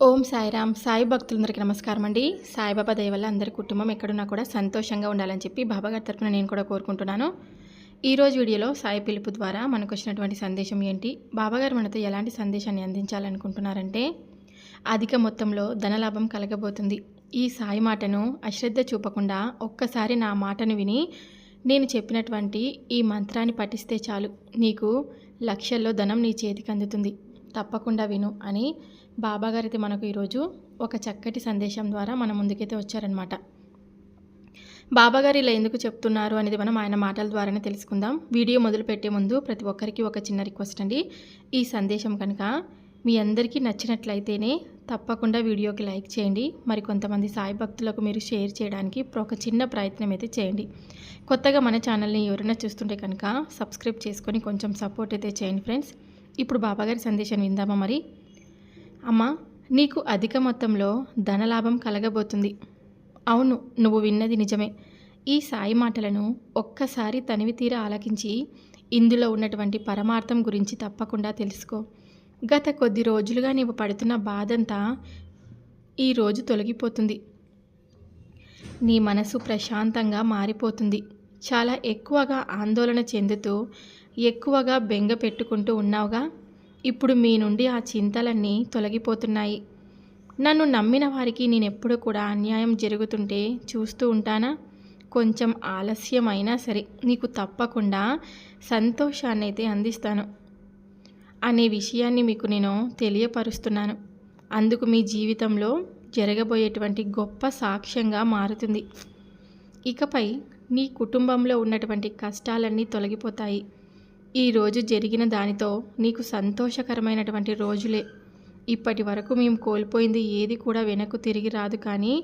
ఓం సాయిరామ్ సాయి భక్తులందరికీ నమస్కారం అండి. సాయిబాబా దయ వల్ల అందరి కుటుంబం ఎక్కడున్నా కూడా సంతోషంగా ఉండాలని చెప్పి బాబాగారి తరపున నేను కూడా కోరుకుంటున్నాను. ఈరోజు వీడియోలో సాయి పిలుపు ద్వారా మనకు వచ్చినటువంటి సందేశం ఏంటి? బాబాగారు మనతో ఎలాంటి సందేశాన్ని అందించాలనుకుంటున్నారంటే అధిక మొత్తంలో ధనలాభం కలగబోతుంది. ఈ సాయి మాటను అశ్రద్ధ చూపకుండా ఒక్కసారి నా మాటను విని నేను చెప్పినటువంటి ఈ మంత్రాన్ని పఠిస్తే చాలు. నీకు లక్షల్లో ధనం నీ చేతికి అందుతుంది. తప్పకుండా విను అని బాబాగారైతే మనకు ఈరోజు ఒక చక్కటి సందేశం ద్వారా మన ముందుకైతే వచ్చారనమాట బాబాగారు ఇలా ఎందుకు చెప్తున్నారు అనేది మనం ఆయన మాటల ద్వారానే తెలుసుకుందాం. వీడియో మొదలుపెట్టే ముందు ప్రతి ఒక్కరికి ఒక చిన్న రిక్వెస్ట్ అండి. ఈ సందేశం కనుక మీ అందరికీ నచ్చినట్లయితేనే తప్పకుండా వీడియోకి లైక్ చేయండి. మరి కొంతమంది సాయి భక్తులకు మీరు షేర్ చేయడానికి ఒక చిన్న ప్రయత్నం అయితే చేయండి. కొత్తగా మన ఛానల్ని ఎవరైనా చూస్తుంటే కనుక సబ్స్క్రైబ్ చేసుకొని కొంచెం సపోర్ట్ అయితే చేయండి ఫ్రెండ్స్. ఇప్పుడు బాబాగారి సందేశం విందామా మరి? అమ్మా నీకు అధిక మొత్తంలో ధనలాభం కలగబోతుంది. అవును నువ్వు విన్నది నిజమే. ఈ సాయి మాటలను ఒక్కసారి తనివి తీర ఆలకించి ఇందులో ఉన్నటువంటి పరమార్థం గురించి తప్పకుండా తెలుసుకో. గత కొద్ది రోజులుగా నీవు పడుతున్న బాధంతా ఈరోజు తొలగిపోతుంది. నీ మనసు ప్రశాంతంగా మారిపోతుంది. చాలా ఎక్కువగా ఆందోళన చెందుతూ ఎక్కువగా బెంగ పెట్టుకుంటూ ఉన్నావుగా? ఇప్పుడు మీ నుండి ఆ చింతలన్నీ తొలగిపోతున్నాయి. నన్ను నమ్మిన వారికి నేను ఎప్పుడు కూడా అన్యాయం జరుగుతుంటే చూస్తూ ఉంటానా? కొంచెం ఆలస్యమైనా సరే నీకు తప్పకుండా సంతోషాన్ని అయితే అందిస్తాను అనే విషయాన్ని మీకు నేను తెలియపరుస్తున్నాను. అందుకు మీ జీవితంలో జరగబోయేటువంటి గొప్ప సాక్ష్యంగా మారుతుంది. ఇకపై నీ కుటుంబంలో ఉన్నటువంటి కష్టాలన్నీ తొలగిపోతాయి. ఈరోజు జరిగిన దానితో నీకు సంతోషకరమైనటువంటి రోజులే. ఇప్పటి వరకు మేము కోల్పోయింది ఏది కూడా వెనక్కు తిరిగి రాదు కానీ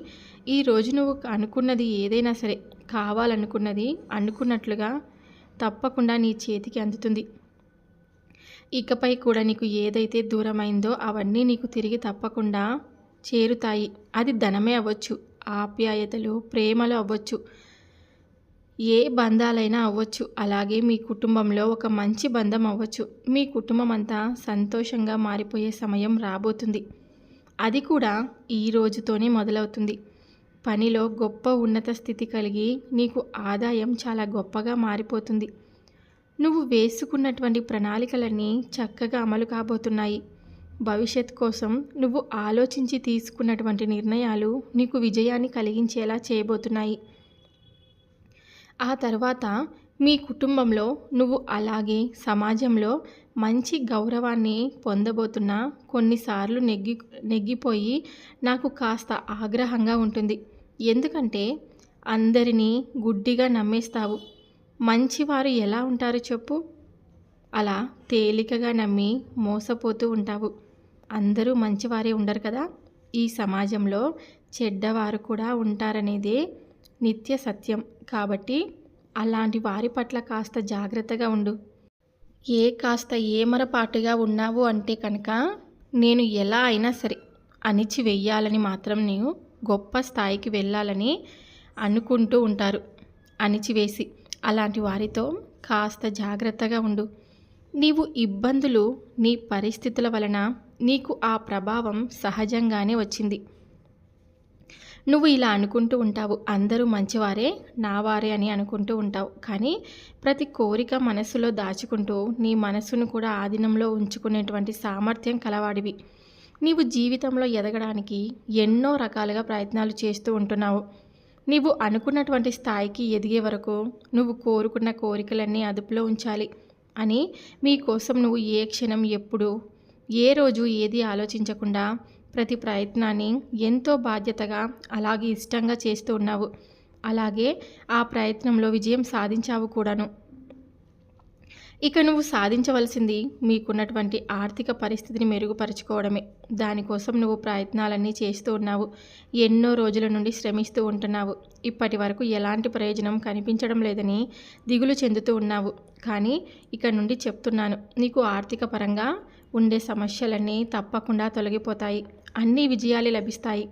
ఈరోజు నువ్వు అనుకున్నది ఏదైనా సరే కావాలనుకున్నది అనుకున్నట్లుగా తప్పకుండా నీ చేతికి అందుతుంది. ఇకపై కూడా నీకు ఏదైతే దూరమైందో అవన్నీ నీకు తిరిగి తప్పకుండా చేరుతాయి. అది ధనమే అవ్వచ్చు ఆప్యాయతలు ప్రేమలు అవ్వచ్చు. ఏ బంధాలైనా అవ్వచ్చు. అలాగే మీ కుటుంబంలో ఒక మంచి బంధం అవ్వచ్చు. మీ కుటుంబం అంతా సంతోషంగా మారిపోయే సమయం రాబోతుంది. అది కూడా ఈ రోజుతోనే మొదలవుతుంది. పనిలో గొప్ప ఉన్నత స్థితి కలిగి నీకు ఆదాయం చాలా గొప్పగా మారిపోతుంది. నువ్వు వేసుకున్నటువంటి ప్రణాళికలన్నీ చక్కగా అమలు కాబోతున్నాయి. భవిష్యత్ కోసం నువ్వు ఆలోచించి తీసుకున్నటువంటి నిర్ణయాలు నీకు విజయాన్ని కలిగించేలా చేయబోతున్నాయి. ఆ తర్వాత మీ కుటుంబంలో నువ్వు అలాగే సమాజంలో మంచి గౌరవాన్ని పొందబోతున్నా కొన్నిసార్లు నెగ్గి నెగ్గిపోయి నాకు కాస్త ఆగ్రహంగా ఉంటుంది. ఎందుకంటే అందరినీ గుడ్డిగా నమ్మేస్తావు. మంచివారు ఎలా ఉంటారు చెప్పు. అలా తేలికగా నమ్మి మోసపోతూ ఉంటావు. అందరూ మంచివారే ఉండరు కదా. ఈ సమాజంలో చెడ్డవారు కూడా ఉంటారనేదే నిత్య సత్యం. కాబట్టి అలాంటి వారి పట్ల కాస్త జాగ్రత్తగా ఉండు. ఏ కాస్త ఏమరపాటుగా ఉన్నావు అంటే కనుక నేను ఎలా అయినా సరే అణిచి వెయ్యాలని మాత్రం నీవు గొప్ప స్థాయికి వెళ్ళాలని అనుకుంటూ ఉంటారు. అణిచివేసి అలాంటి వారితో కాస్త జాగ్రత్తగా ఉండు. నీవు ఇబ్బందులు నీ పరిస్థితుల వలన నీకు ఆ ప్రభావం సహజంగానే వచ్చింది. నువ్వు ఇలా అనుకుంటూ ఉంటావు. అందరూ మంచివారే నావారే అని అనుకుంటూ ఉంటావు. కానీ ప్రతి కోరిక మనసులో దాచుకుంటూ నీ మనసును కూడా ఆధీనంలో ఉంచుకునేటువంటి సామర్థ్యం కలవాడివి. నీవు జీవితంలో ఎదగడానికి ఎన్నో రకాలుగా ప్రయత్నాలు చేస్తూ ఉంటున్నావు. నీవు అనుకున్నటువంటి స్థాయికి ఎదిగే వరకు నువ్వు కోరుకున్న కోరికలన్నీ అదుపులో ఉంచాలి అని మీకోసం నువ్వు ఏ క్షణం ఎప్పుడు ఏ రోజు ఏది ఆలోచించకుండా ప్రతి ప్రయత్నాన్ని ఎంతో బాధ్యతగా అలాగే ఇష్టంగా చేస్తూ ఉన్నావు. అలాగే ఆ ప్రయత్నంలో విజయం సాధించావు కూడాను. ఇక నువ్వు సాధించవలసింది మీకున్నటువంటి ఆర్థిక పరిస్థితిని మెరుగుపరుచుకోవడమే. దానికోసం నువ్వు ప్రయత్నాలన్నీ చేస్తూ ఉన్నావు. ఎన్నో రోజుల నుండి శ్రమిస్తూ ఉంటున్నావు. ఇప్పటి వరకు ఎలాంటి ప్రయోజనం కనిపించడం లేదని దిగులు చెందుతూ ఉన్నావు. కానీ ఇక నుండి చెప్తున్నాను. నీకు ఆర్థిక పరంగా ఉండే సమస్యలన్నీ తప్పకుండా తొలగిపోతాయి. అన్ని విజయాలు లభిస్తాయి.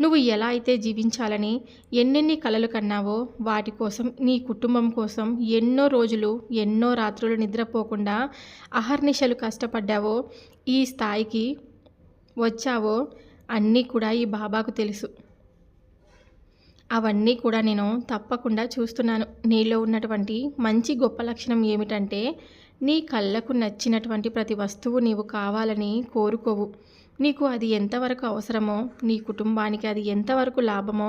నువ్వు ఎలా అయితే జీవించాలని ఎన్నెన్ని కలలు కన్నావో వాటి కోసం నీ కుటుంబం కోసం ఎన్నో రోజులు ఎన్నో రాత్రులు నిద్రపోకుండా అహర్నిశలు కష్టపడ్డావో ఈ స్థాయికి వచ్చావో అన్నీ కూడా ఈ బాబాకు తెలుసు. అవన్నీ కూడా నేను తప్పకుండా చూస్తున్నాను. నీలో ఉన్నటువంటి మంచి గొప్ప లక్షణం ఏమిటంటే నీ కళ్ళకు నచ్చినటువంటి ప్రతి వస్తువు నీవు కావాలని కోరుకోవు. నీకు అది ఎంతవరకు అవసరమో నీ కుటుంబానికి అది ఎంతవరకు లాభమో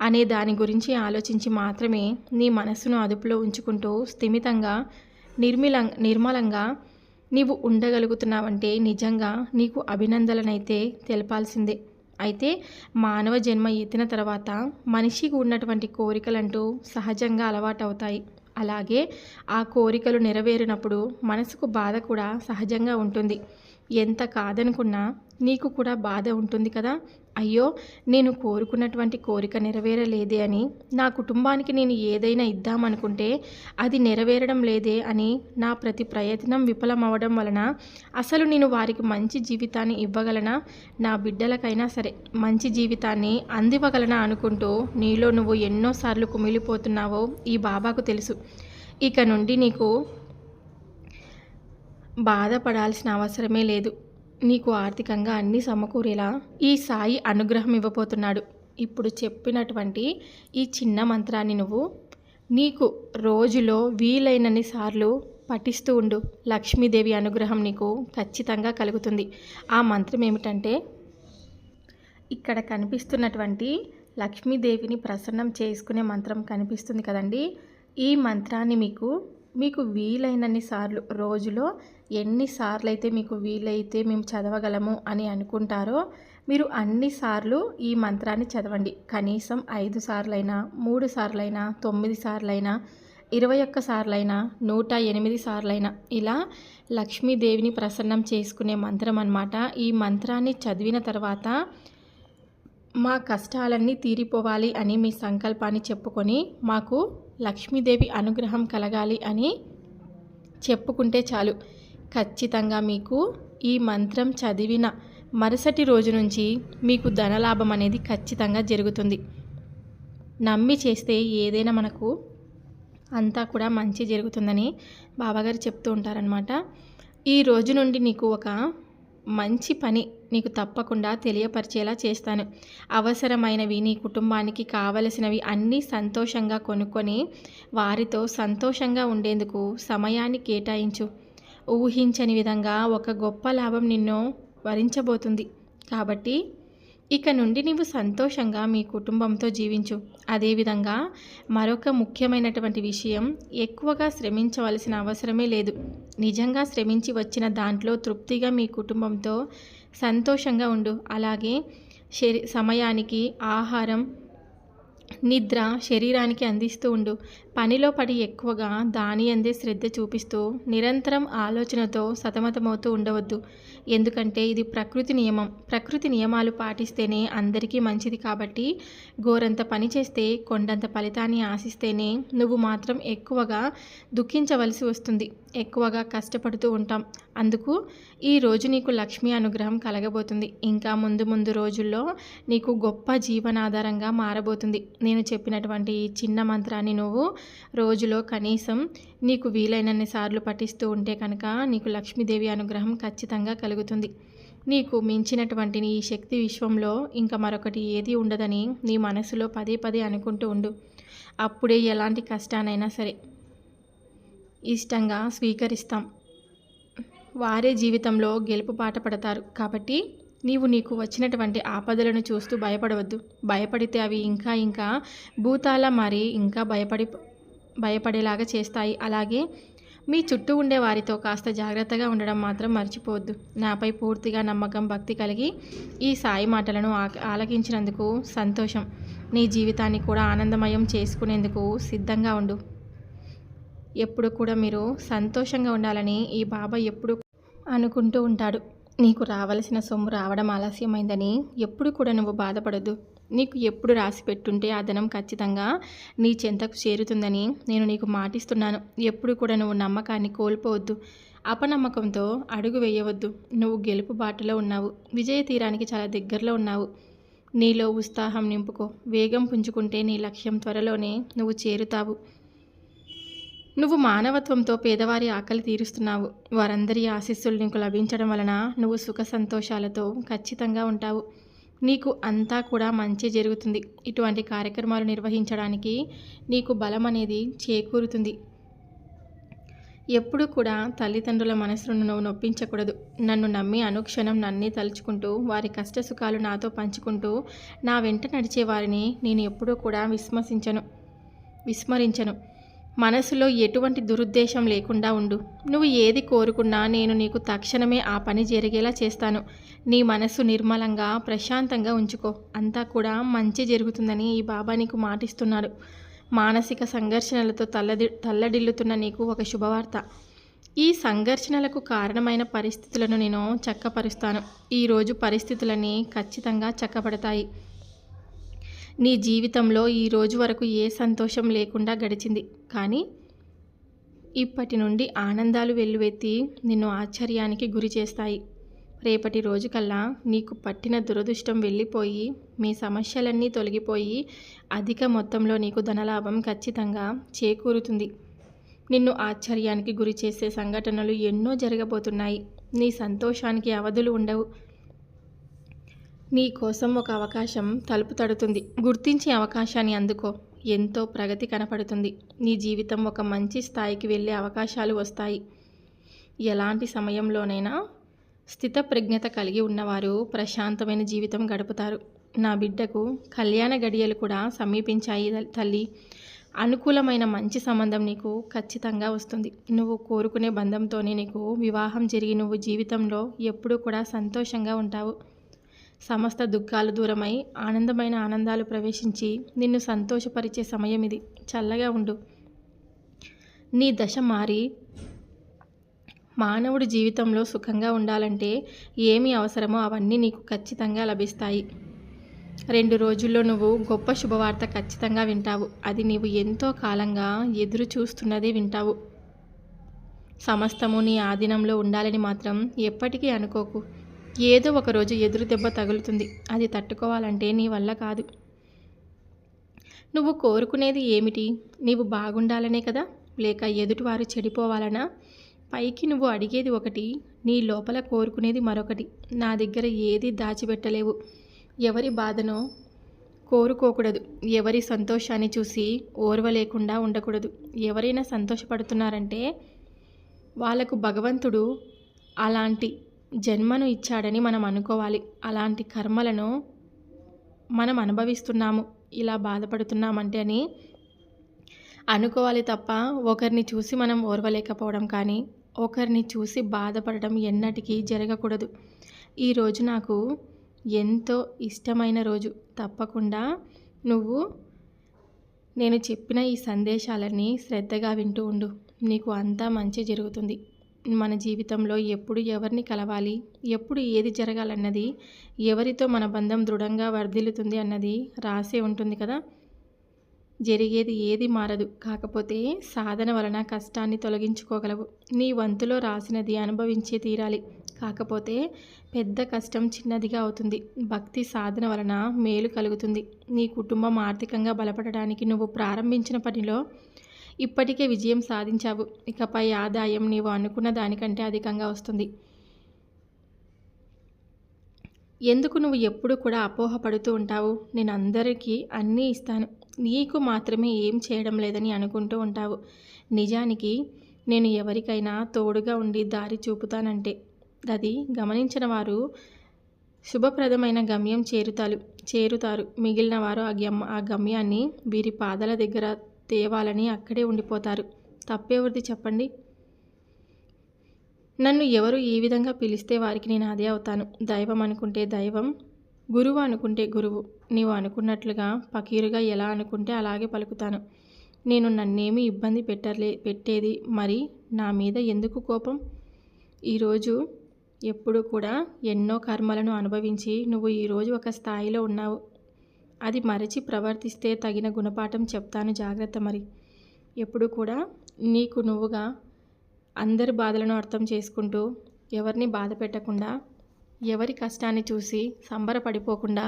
అనే దాని గురించి ఆలోచించి మాత్రమే నీ మనస్సును అదుపులో ఉంచుకుంటూ స్థిమితంగా నిర్మిల నిర్మలంగా నీవు ఉండగలుగుతున్నావంటే నిజంగా నీకు అభినందనలనైతే తెలపాల్సిందే. అయితే మానవ జన్మ ఎత్తిన తర్వాత మనిషికి ఉన్నటువంటి కోరికలంటూ సహజంగా అలవాటవుతాయి. అలాగే ఆ కోరికలు నెరవేరినప్పుడు మనసుకు బాధ కూడా సహజంగా ఉంటుంది. ఎంత కాదనుకున్నా నీకు కూడా బాధ ఉంటుంది కదా? అయ్యో నేను కోరుకున్నటువంటి కోరిక నెరవేరలేదే అని నా కుటుంబానికి నేను ఏదైనా ఇద్దామనుకుంటే అది నెరవేరడం లేదే అని నా ప్రతి ప్రయత్నం విఫలమవడం వలన అసలు నేను వారికి మంచి జీవితాన్ని ఇవ్వగలనా? నా బిడ్డలకైనా సరే మంచి జీవితాన్ని అందివ్వగలనా అనుకుంటూ నీలో నువ్వు ఎన్నోసార్లు కుమిలిపోతున్నావో ఈ బాబాకు తెలుసు. ఇక నుండి నీకు బాధపడాల్సిన అవసరమే లేదు. నీకు ఆర్థికంగా అన్ని సమకూరేలా ఈ సాయి అనుగ్రహం ఇవ్వబోతున్నాడు. ఇప్పుడు చెప్పినటువంటి ఈ చిన్న మంత్రాన్ని నువ్వు నీకు రోజులో వీలైనన్ని సార్లు పఠిస్తూ ఉండు. లక్ష్మీదేవి అనుగ్రహం నీకు ఖచ్చితంగా కలుగుతుంది. ఆ మంత్రం ఏమిటంటే ఇక్కడ కనిపిస్తున్నటువంటి లక్ష్మీదేవిని ప్రసన్నం చేసుకునే మంత్రం కనిపిస్తుంది కదండి. ఈ మంత్రాన్ని మీకు మీకు వీలైనన్ని సార్లు రోజులో ఎన్నిసార్లు అయితే మీకు వీలైతే మేము చదవగలము అని అనుకుంటారో మీరు అన్నిసార్లు ఈ మంత్రాన్ని చదవండి. కనీసం ఐదు సార్లైనా మూడు సార్లైనా తొమ్మిది సార్లైనా ఇరవై ఒక్క సార్లైనా నూట ఎనిమిది సార్లైనా ఇలా లక్ష్మీదేవిని ప్రసన్నం చేసుకునే మంత్రం అన్నమాట. ఈ మంత్రాన్ని చదివిన తర్వాత మా కష్టాలన్నీ తీరిపోవాలి అని మీ సంకల్పాన్ని చెప్పుకొని మాకు లక్ష్మీదేవి అనుగ్రహం కలగాలి అని చెప్పుకుంటే చాలు. ఖచ్చితంగా మీకు ఈ మంత్రం చదివిన మరుసటి రోజు నుంచి మీకు ధనలాభం అనేది ఖచ్చితంగా జరుగుతుంది. నమ్మి చేస్తే ఏదైనా మనకు అంతా కూడా మంచి జరుగుతుందని బాబాగారు చెప్తూ ఉంటారనమాట ఈ రోజు నుండి నీకు ఒక మంచి పని నీకు తప్పకుండా తెలియపరిచేలా చేస్తాను. అవసరమైనవి నీ కుటుంబానికి కావలసినవి అన్నీ సంతోషంగా కొనుక్కొని వారితో సంతోషంగా ఉండేందుకు సమయాన్ని కేటాయించు. ఊహించని విధంగా ఒక గొప్ప లాభం నిన్ను వరించబోతుంది. కాబట్టి ఇక నుండి నీవు సంతోషంగా మీ కుటుంబంతో జీవించు. అదేవిధంగా మరొక ముఖ్యమైనటువంటి విషయం ఎక్కువగా శ్రమించవలసిన అవసరమే లేదు. నిజంగా శ్రమించి వచ్చిన దాంట్లో తృప్తిగా మీ కుటుంబంతో సంతోషంగా ఉండు. అలాగే శరీ సమయానికి ఆహారం నిద్ర శరీరానికి అందిస్తూ ఉండు. పనిలో పడి ఎక్కువగా దాని అందే శ్రద్ధ చూపిస్తూ నిరంతరం ఆలోచనతో సతమతమవుతూ ఉండవద్దు. ఎందుకంటే ఇది ప్రకృతి నియమం. ప్రకృతి నియమాలు పాటిస్తేనే అందరికీ మంచిది కాబట్టి గోరంత పని చేస్తే కొండంత ఫలితాన్ని ఆశిస్తేనే నువ్వు మాత్రం ఎక్కువగా దుఃఖించవలసి వస్తుంది. ఎక్కువగా కష్టపడుతూ ఉంటాం. అందుకు ఈ రోజు నీకు లక్ష్మీ అనుగ్రహం కలగబోతుంది. ఇంకా ముందు ముందు రోజుల్లో నీకు గొప్ప జీవనాధారంగా మారబోతుంది. నేను చెప్పినటువంటి ఈ చిన్న మంత్రాన్ని నువ్వు రోజులో కనీసం నీకు వీలైనన్ని సార్లు పఠిస్తూ ఉంటే కనుక నీకు లక్ష్మీదేవి అనుగ్రహం ఖచ్చితంగా కలుగుతుంది. నీకు మించినటువంటి నీ శక్తి విశ్వంలో ఇంకా మరొకటి ఏది ఉండదని నీ మనసులో పదే పదే అనుకుంటూ ఉండు. అప్పుడే ఎలాంటి కష్టానైనా సరే. ఇష్టంగా స్వీకరిస్తాం. వారే జీవితంలో గెలుపు పాట పడతారు. కాబట్టి నీవు నీకు వచ్చినటువంటి ఆపదలను చూస్తూ భయపడవద్దు. భయపడితే అవి ఇంకా ఇంకా భూతాల మారి ఇంకా భయపడి భయపడేలాగా చేస్తాయి. అలాగే మీ చుట్టూ ఉండే వారితో కాస్త జాగ్రత్తగా ఉండడం మాత్రం మర్చిపోవద్దు. నాపై పూర్తిగా నమ్మకం భక్తి కలిగి ఈ సాయి మాటలను ఆలకించినందుకు సంతోషం. నీ జీవితాన్ని కూడా ఆనందమయం చేసుకునేందుకు సిద్ధంగా ఉండు. ఎప్పుడు కూడా మీరు సంతోషంగా ఉండాలని ఈ బాబా ఎప్పుడు అనుకుంటూ ఉంటాడు. నీకు రావలసిన సొమ్ము రావడం ఆలస్యమైందని ఎప్పుడు కూడా నువ్వు బాధపడద్దు. నీకు ఎప్పుడు రాసి పెట్టుంటే ఆ ధనం ఖచ్చితంగా నీ చెంతకు చేరుతుందని నేను నీకు మాటిస్తున్నాను. ఎప్పుడు కూడా నువ్వు నమ్మకాన్ని కోల్పోవద్దు. అపనమ్మకంతో అడుగు వేయవద్దు. నువ్వు గెలుపు బాటలో ఉన్నావు. విజయ తీరానికి చాలా దగ్గరలో ఉన్నావు. నీలో ఉత్సాహం నింపుకో. వేగం పుంజుకుంటే నీ లక్ష్యం త్వరలోనే నువ్వు చేరుతావు. నువ్వు మానవత్వంతో పేదవారి ఆకలి తీరుస్తున్నావు. వారందరి ఆశీస్సులు నీకు లభించడం వలన నువ్వు సుఖ సంతోషాలతో ఖచ్చితంగా ఉంటావు. నీకు అంతా కూడా మంచి జరుగుతుంది. ఇటువంటి కార్యక్రమాలు నిర్వహించడానికి నీకు బలం అనేది చేకూరుతుంది. ఎప్పుడు కూడా తల్లిదండ్రుల మనసును నువ్వు నొప్పించకూడదు. నన్ను నమ్మి అనుక్షణం నన్నే తలుచుకుంటూ వారి కష్ట సుఖాలు నాతో పంచుకుంటూ నా వెంట నడిచే వారిని నేను ఎప్పుడూ కూడా విస్మసించను. విస్మరించను. మనసులో ఎటువంటి దురుద్దేశం లేకుండా ఉండు. నువ్వు ఏది కోరుకున్నా నేను నీకు తక్షణమే ఆ పని జరిగేలా చేస్తాను. నీ మనసు నిర్మలంగా ప్రశాంతంగా ఉంచుకో. అంతా కూడా మంచి జరుగుతుందని ఈ బాబా నీకు మాటిస్తున్నాడు. మానసిక సంఘర్షణలతో తల్లది తల్లడిల్లుతున్న నీకు ఒక శుభవార్త. ఈ సంఘర్షణలకు కారణమైన పరిస్థితులను నేను చక్కపరుస్తాను. ఈరోజు పరిస్థితులన్నీ ఖచ్చితంగా చక్కబడతాయి. నీ జీవితంలో ఈ రోజు వరకు ఏ సంతోషం లేకుండా గడిచింది. కానీ ఇప్పటి నుండి ఆనందాలు వెల్లువెత్తి నిన్ను ఆశ్చర్యానికి గురి చేస్తాయి. రేపటి రోజుకల్లా నీకు పట్టిన దురదృష్టం వెళ్ళిపోయి మీ సమస్యలన్నీ తొలగిపోయి అధిక మొత్తంలో నీకు ధనలాభం ఖచ్చితంగా చేకూరుతుంది. నిన్ను ఆశ్చర్యానికి గురి చేసే సంఘటనలు ఎన్నో జరగబోతున్నాయి. నీ సంతోషానికి అవధులు ఉండవు. నీ కోసం ఒక అవకాశం తలుపు తడుతుంది. గుర్తించే అవకాశాన్ని అందుకో. ఎంతో ప్రగతి కనపడుతుంది. నీ జీవితం ఒక మంచి స్థాయికి వెళ్ళే అవకాశాలు వస్తాయి. ఎలాంటి సమయంలోనైనా స్థితప్రజ్ఞత కలిగి ఉన్నవారు ప్రశాంతమైన జీవితం గడుపుతారు. నా బిడ్డకు కళ్యాణ గడియలు కూడా సమీపించాయి తల్లి. అనుకూలమైన మంచి సంబంధం నీకు ఖచ్చితంగా వస్తుంది. నువ్వు కోరుకునే బంధంతోనే నీకు వివాహం జరిగి నువ్వు జీవితంలో ఎప్పుడూ కూడా సంతోషంగా ఉంటావు. సమస్త దుఃఖాలు దూరమై ఆనందమైన ఆనందాలు ప్రవేశించి నిన్ను సంతోషపరిచే సమయం ఇది. చల్లగా ఉండు. నీ దశ మారి మానవుడి జీవితంలో సుఖంగా ఉండాలంటే ఏమి అవసరమో అవన్నీ నీకు ఖచ్చితంగా లభిస్తాయి. రెండు రోజుల్లో నువ్వు గొప్ప శుభవార్త ఖచ్చితంగా వింటావు. అది నీవు ఎంతో కాలంగా ఎదురు చూస్తున్నదే వింటావు. సమస్తము నీ ఆధీనంలో ఉండాలని మాత్రం ఎప్పటికీ అనుకోకు. ఏదో ఒకరోజు ఎదురు దెబ్బ తగులుతుంది. అది తట్టుకోవాలంటే నీ వల్ల కాదు. నువ్వు కోరుకునేది ఏమిటి? నీవు బాగుండాలనే కదా? లేక ఎదుటివారు చెడిపోవాలనా? పైకి నువ్వు అడిగేది ఒకటి నీ లోపల కోరుకునేది మరొకటి. నా దగ్గర ఏది దాచిపెట్టలేవు. ఎవరి బాధనో కోరుకోకూడదు. ఎవరి సంతోషాన్ని చూసి ఓర్వలేకుండా ఉండకూడదు. ఎవరైనా సంతోషపడుతున్నారంటే వాళ్ళకు భగవంతుడు అలాంటి జన్మను ఇచ్చాడని మనం అనుకోవాలి. అలాంటి కర్మలను మనం అనుభవిస్తున్నాము. ఇలా బాధపడుతున్నామంటే అని అనుకోవాలి తప్ప ఒకరిని చూసి మనం ఓర్వలేకపోవడం కానీ ఒకరిని చూసి బాధపడడం ఎన్నటికీ జరగకూడదు. ఈరోజు నాకు ఎంతో ఇష్టమైన రోజు. తప్పకుండా నువ్వు నేను చెప్పిన ఈ సందేశాలన్నీ శ్రద్ధగా వింటూ ఉండు. నీకు అంతా మంచి జరుగుతుంది. మన జీవితంలో ఎప్పుడు ఎవరిని కలవాలి? ఎప్పుడు ఏది జరగాలన్నది? ఎవరితో మన బంధం దృఢంగా వర్ధిల్లుతుంది అన్నది రాసే ఉంటుంది కదా? జరిగేది ఏది మారదు. కాకపోతే సాధన వలన కష్టాన్ని తొలగించుకోగలవు. నీ వంతులో రాసినది అనుభవించే తీరాలి. కాకపోతే పెద్ద కష్టం చిన్నదిగా అవుతుంది. భక్తి సాధన వలన మేలు కలుగుతుంది. నీ కుటుంబం ఆర్థికంగా బలపడడానికి నువ్వు ప్రారంభించిన పనిలో ఇప్పటికే విజయం సాధించావు. ఇకపై ఆదాయం నీవు అనుకున్న దానికంటే అధికంగా వస్తుంది. ఎందుకు నువ్వు ఎప్పుడు కూడా అపోహపడుతూ ఉంటావు? నేను అందరికీ అన్నీ ఇస్తాను. నీకు మాత్రమే ఏం చేయడం లేదని అనుకుంటూ ఉంటావు. నిజానికి నేను ఎవరికైనా తోడుగా ఉండి దారి చూపుతానంటే. అది గమనించిన వారు శుభప్రదమైన గమ్యం చేరుతారు చేరుతారు. మిగిలిన వారు ఆ గమ్ ఆ గమ్యాన్ని వీరి పాదాల దగ్గర తేవాలని అక్కడే ఉండిపోతారు. తప్పేవరిది చెప్పండి? నన్ను ఎవరు ఈ విధంగా పిలిస్తే వారికి నేను అదే అవుతాను. దైవం అనుకుంటే దైవం గురువు అనుకుంటే గురువు. నీవు అనుకున్నట్లుగా పకీరుగా ఎలా అనుకుంటే అలాగే పలుకుతాను. నేను నన్నేమి ఇబ్బంది పెట్టలే పెట్టేది మరి నా మీద ఎందుకు కోపం? ఈరోజు ఎప్పుడు కూడా ఎన్నో కర్మలను అనుభవించి నువ్వు ఈరోజు ఒక స్థాయిలో ఉన్నావు. అది మరచి ప్రవర్తిస్తే తగిన గుణపాఠం చెప్తాను జాగ్రత్త మరి. ఎప్పుడు కూడా నీకు నువ్వుగా అందరి బాధలను అర్థం చేసుకుంటూ ఎవరిని బాధ పెట్టకుండా ఎవరి కష్టాన్ని చూసి సంబరపడిపోకుండా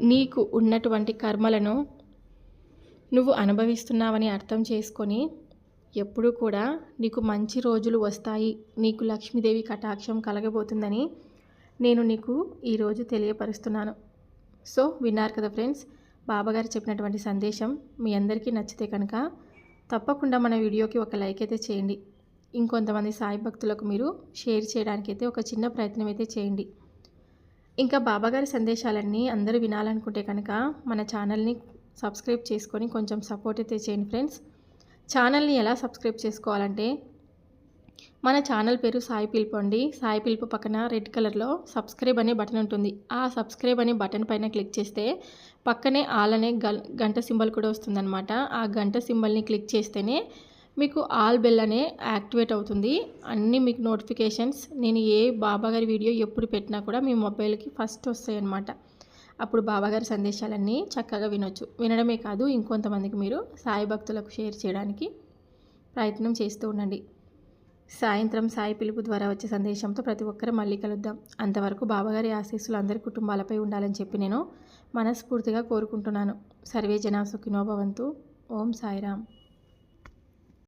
నీకు ఉన్నటువంటి కర్మలను నువ్వు అనుభవిస్తున్నావని అర్థం చేసుకొని ఎప్పుడూ కూడా నీకు మంచి రోజులు వస్తాయి నీకు లక్ష్మీదేవి కటాక్షం కలగబోతుందని నేను నీకు ఈరోజు తెలియపరుస్తున్నాను. సో విన్నారు కదా ఫ్రెండ్స్ బాబాగారు చెప్పినటువంటి సందేశం మీ అందరికీ నచ్చితే కనుక తప్పకుండా మన వీడియోకి ఒక లైక్ అయితే చేయండి. ఇంకొంతమంది సాయి భక్తులకు మీరు షేర్ చేయడానికి అయితే ఒక చిన్న ప్రయత్నం అయితే చేయండి. ఇంకా బాబాగారి సందేశాలన్నీ అందరూ వినాలనుకుంటే కనుక మన ఛానల్ని సబ్స్క్రైబ్ చేసుకొని కొంచెం సపోర్ట్ అయితే చేయండి ఫ్రెండ్స్. ఛానల్ని ఎలా సబ్స్క్రైబ్ చేసుకోవాలంటే మన ఛానల్ పేరు సాయి పిలుపు అండి. సాయి పిలుపు పక్కన రెడ్ కలర్లో సబ్స్క్రైబ్ అనే బటన్ ఉంటుంది. ఆ సబ్స్క్రైబ్ అనే బటన్ పైన క్లిక్ చేస్తే పక్కనే ఆల్ అనే గంట సింబల్ కూడా వస్తుందన్నమాట. ఆ గంట సింబల్ని క్లిక్ చేస్తేనే మీకు ఆల్ బెల్ అనే యాక్టివేట్ అవుతుంది. అన్నీ మీకు నోటిఫికేషన్స్ నేను ఏ బాబాగారి వీడియో ఎప్పుడు పెట్టినా కూడా మీ మొబైల్కి ఫస్ట్ వస్తాయి అన్నమాట అప్పుడు బాబాగారి సందేశాలన్నీ చక్కగా వినొచ్చు. వినడమే కాదు ఇంకొంతమందికి మీరు సాయి భక్తులకు షేర్ చేయడానికి ప్రయత్నం చేస్తూ ఉండండి. సాయంత్రం సాయి పిలుపు ద్వారా వచ్చే సందేశంతో ప్రతి ఒక్కరూ మళ్ళీ కలుద్దాం. అంతవరకు బాబాగారి ఆశీస్సులు అందరి కుటుంబాలపై ఉండాలని చెప్పి నేను మనస్ఫూర్తిగా కోరుకుంటున్నాను. సర్వే జనా సుఖినోభవంతు ఓం సాయిరామ్.